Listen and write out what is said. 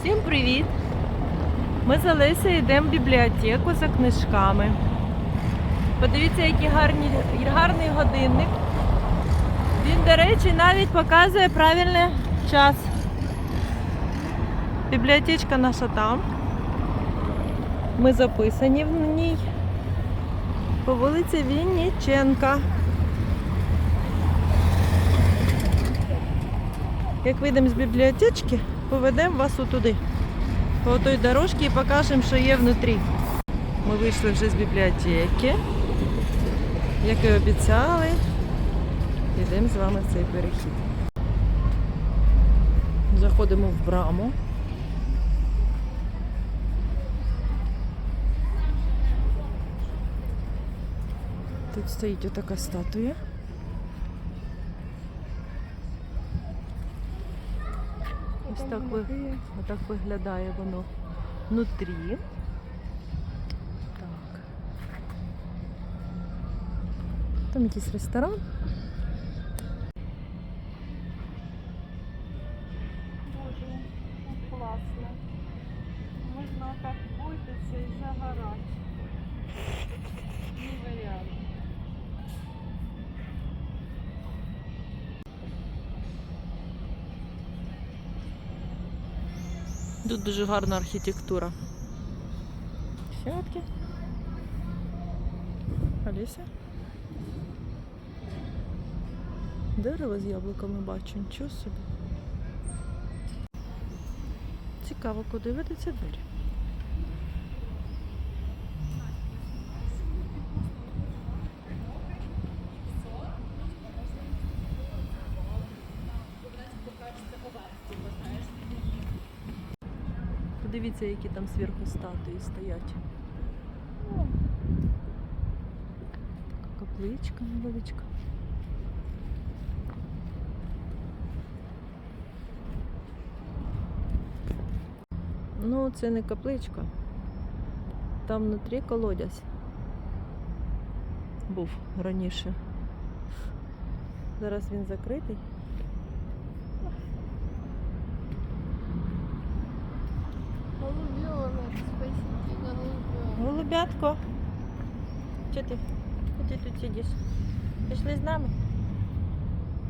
Всім привіт! Ми з Олесею йдемо в бібліотеку за книжками. Подивіться, який гарні, гарний годинник. Він, до речі, навіть показує правильний час. Бібліотечка наша там. Ми записані в ній по вулиці Вінніченка. Як вийдемо з бібліотечки, поведемо вас отуди. По той дорожці і покажемо, що є внутрі. Ми вийшли вже з бібліотеки. Як і обіцяли, йдемо з вами в цей перехід. Заходимо в браму. Тут стоїть отака статуя. Ось так, ви, отак виглядає воно внутрі. Так. Там якийсь ресторан. Класно. Можна так бойтися і загорати. Тут дуже гарна архітектура. Сятки. Аліся. Дерево з яблуками бачу, нічого собі. Цікаво, куди ведеться двері. Подивіться, які там зверху статуї стоять. Така капличка невеличка. Ну, це не капличка. Там внутрі колодязь. Був раніше. Зараз він закритий. Голубенок, спасите, голубенок. Голубятко. Що ти? Ти тут сидиш? Пішли з нами?